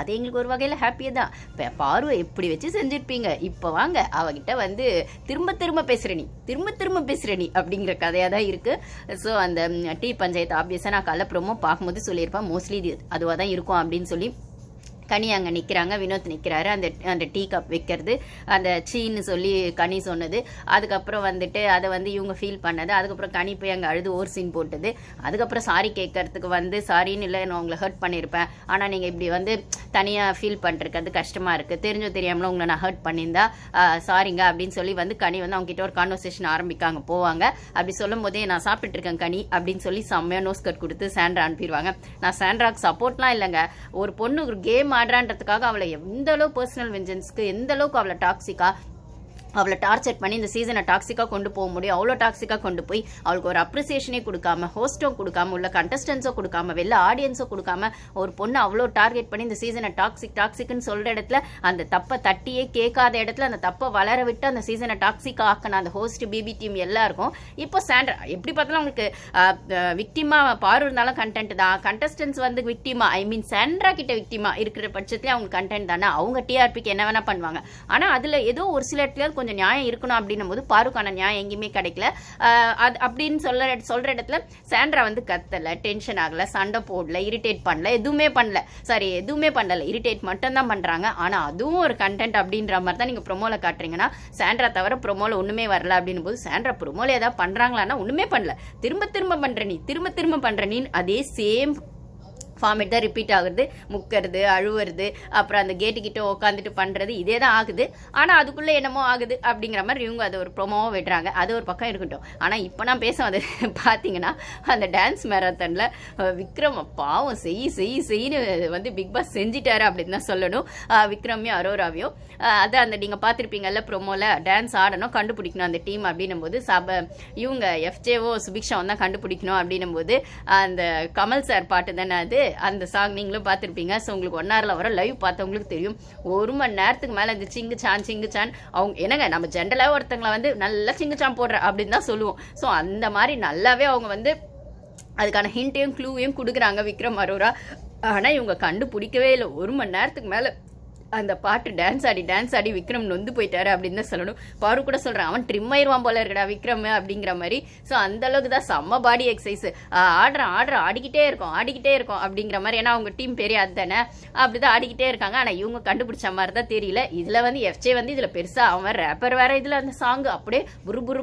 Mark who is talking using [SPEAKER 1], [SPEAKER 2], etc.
[SPEAKER 1] அது எங்களுக்கு ஒரு வகையில் ஹாப்பியாக தான். இப்போ பார்வை எப்படி வச்சு செஞ்சுருப்பீங்க. இப்போ வாங்க அவகிட்ட வந்து திரும்ப திரும்ப பேசுகிற நீ திரும்ப திரும்ப பேசுகிற நீ அப்படிங்கிற கதையாக தான் இருக்குது ஸோ அந்த டி டீ பஞ்சாயத்து ஆப்வியஸாக நான் கலப்புறமும் பார்க்கும்போது சொல்லியிருப்பேன் மோஸ்ட்லி இது அதுவாக தான் இருக்கும் அப்படின்னு சொல்லி கனி அங்கே நிற்கிறாங்க வினோத் நிற்கிறாரு அந்த அந்த டீ கப் வைக்கிறது அந்த சீன்னு சொல்லி கனி சொன்னது. அதுக்கப்புறம் வந்துட்டு அதை வந்து இவங்க ஃபீல் பண்ணது. அதுக்கப்புறம் கனி போய் அங்கே அழுது ஓர் சீன் போட்டது. அதுக்கப்புறம் சாரி கேட்கறதுக்கு வந்து சாரின்னு இல்லை நான் உங்களை ஹர்ட் பண்ணியிருப்பேன். ஆனால் நீங்கள் இப்படி வந்து தனியாக ஃபீல் பண்ணுறது கஷ்டமாக இருக்குது தெரிஞ்சோ தெரியாமலும் உங்களை நான் ஹர்ட் பண்ணியிருந்தா சாரிங்க அப்படின்னு சொல்லி வந்து கனி வந்து அவங்ககிட்ட ஒரு கான்வர்சேஷன் ஆரம்பிக்காங்க. போவாங்க. அப்படி சொல்லும் போதே நான் சாப்பிட்டுருக்கேன் கனி அப்படின்னு சொல்லி செம்மையாக நோஸ் கட் கொடுத்து சாண்ட்ரா அனுப்பிடுவாங்க. நான் சாண்ட்ராக்கு சப்போர்ட்லாம் இல்லைங்க. ஒரு பொண்ணு ஒரு கேம் ஆடுறான்றதுக்காக அவளை எந்த அளவு பர்சனல் வெஞ்சன்ஸ்க்கு எந்த அளவுக்கு அவளை டாக்ஸிக்கா அவளை டார்ச்சர் பண்ணி இந்த சீசனை டாக்ஸிக்காக கொண்டு போக முடியும். அவ்வளோ டாக்ஸிக்காக கொண்டு போய் அவளுக்கு ஒரு அப்ரிசியேஷனே கொடுக்காம ஹோஸ்டோ கொடுக்காம உள்ள கண்டஸ்டன்ஸோ கொடுக்காம வெளில ஆடியன்ஸோ கொடுக்காம ஒரு பொண்ணு அவ்வளோ டார்கெட் பண்ணி இந்த சீசனை டாக்ஸிக் டாக்ஸிக்னு சொல்கிற இடத்துல அந்த தப்பை தட்டியே கேட்காத இடத்துல அந்த தப்பை வளர விட்டு அந்த சீசனை டாக்ஸிக் ஆக்கின அந்த ஹோஸ்ட் பிபி டீம் எல்லாருக்கும் இப்போ சாண்ட்ரா எப்படி பார்த்தாலும் அவங்களுக்கு விக்டிமா பாரு இருந்தாலும் கண்டென்ட் தான். கண்டஸ்டன்ஸ் வந்து விக்டிமா ஐ மீன் சாண்ட்ரா கிட்ட விக்டிமா இருக்கிற பட்சத்துல அவங்க கண்டென்ட் தானே. அவங்க டிஆர்பிக்கு என்ன வேணால் பண்ணுவாங்க. ஆனால் அதில் ஏதோ ஒரு சில இடத்துல கொஞ்சம் நியாயம் இருக்கணும் அப்படின்னும் போது பாருக்கான நியாயம் எங்கேயுமே கிடைக்கல. அது அப்படின்னு சொல்ற சொல்ற இடத்துல சாண்ட்ரா வந்து கத்தல டென்ஷன் ஆகல சண்டை போடல இரிட்டேட் பண்ணல எதுவுமே பண்ணல. சாரி எதுவுமே பண்ணல. இரிட்டேட் மட்டும்தான் பண்ணுறாங்க பண்றாங்க. ஆனா அதுவும் ஒரு கண்டென்ட் அப்படின்ற மாதிரி தான் நீங்க ப்ரொமோல காட்டுறீங்கன்னா சாண்ட்ரா தவிர ப்ரொமோல ஒண்ணுமே வரல அப்படின்னும் போது சாண்ட்ரா ப்ரொமோல ஏதாவது பண்றாங்களான்னா ஒண்ணுமே பண்ணல. திரும்ப திரும்ப பண்ற நீ திரும்ப திரும்ப பண்ற நீ அதே சேம் ஃபார்மேட் தான் ரிப்பீட் ஆகுது முக்கிறது அழுவுறது அப்புறம் அந்த கேட்டுக்கிட்ட உட்காந்துட்டு பண்ணுறது இதே தான் ஆகுது. ஆனால் அதுக்குள்ளே என்னமோ ஆகுது அப்படிங்கிற மாதிரி இவங்க அதை ஒரு ப்ரொமோவாக விடுறாங்க அது ஒரு பக்கம் இருக்கட்டும். ஆனால் இப்போ நான் பேச வந்து பார்த்தீங்கன்னா அந்த டான்ஸ் மேரத்தனில் விக்ரம் பாவம் செய் செய் செய்னு வந்து பிக் பாஸ் செஞ்சிட்டாரு அப்படின்னு தான் சொல்லணும். விக்ரமையும் அரோராவையும். அது அந்த நீங்கள் பார்த்துருப்பீங்கல்ல ப்ரொமோவில் டான்ஸ் ஆடணும் கண்டுபிடிக்கணும் அந்த டீம் அப்படின்னும் போது சப இவங்க எஃப்ஜேஓ சுபிக்ஷாவும் தான் கண்டுபிடிக்கணும் அப்படின்னும் போது அந்த கமல் சார் பாட்டு தானே அது? அந்த சாங் நீங்களும் பார்த்துருப்பீங்க. ஸோ உங்களுக்கு ஒன் ஹவரில் வர லைவ் பார்த்தவங்களுக்கு தெரியும். ஒரு மணி நேரத்துக்கு மேலே இந்த சிங்கு சான் சிங்கு சான் அவங்க என்னங்க நம்ம ஜென்ரலாக ஒருத்தங்களை வந்து நல்லா சிங்கு சான் போடுற அப்படின்னு தான் சொல்லுவோம். ஸோ அந்த மாதிரி நல்லாவே அவங்க வந்து அதுக்கான ஹிண்ட்டையும் க்ளூவையும் கொடுக்குறாங்க விக்ரம் அரோரா. ஆனால் இவங்க கண்டுபிடிக்கவே இல்லை. ஒரு மணி நேரத்துக்கு மேலே அந்த பாட்டு டான்ஸ் ஆடி டான்ஸ் ஆடி விக்ரம் நொந்து போயிட்டாரு அப்படின்னு தான் சொல்லணும். பாரு கூட சொல்கிறான் அவன் ட்ரிம் ஆயிடுவான் போல இருக்கடா விக்ரம் அப்படிங்கிற மாதிரி. ஸோ அந்த அளவுக்கு தான் செம்ம பாடி எக்ஸசைஸ் ஆடுறான் ஆடுறான் ஆடிக்கிட்டே இருக்கும் ஆடிக்கிட்டே இருக்கும் அப்படிங்கிற மாதிரி. ஏன்னா அவங்க டீம் பெரிய அதுதானே அப்படி தான் ஆடிக்கிட்டே இருக்காங்க. ஆனால் இவங்க கண்டுபிடிச்ச மாதிரி தான் தெரியல. இதில் வந்து எஃப்ஜே வந்து இதில் பெருசாக அவன் ரேப்பர் வேற இதில் அந்த சாங் அப்படியே புரு புரு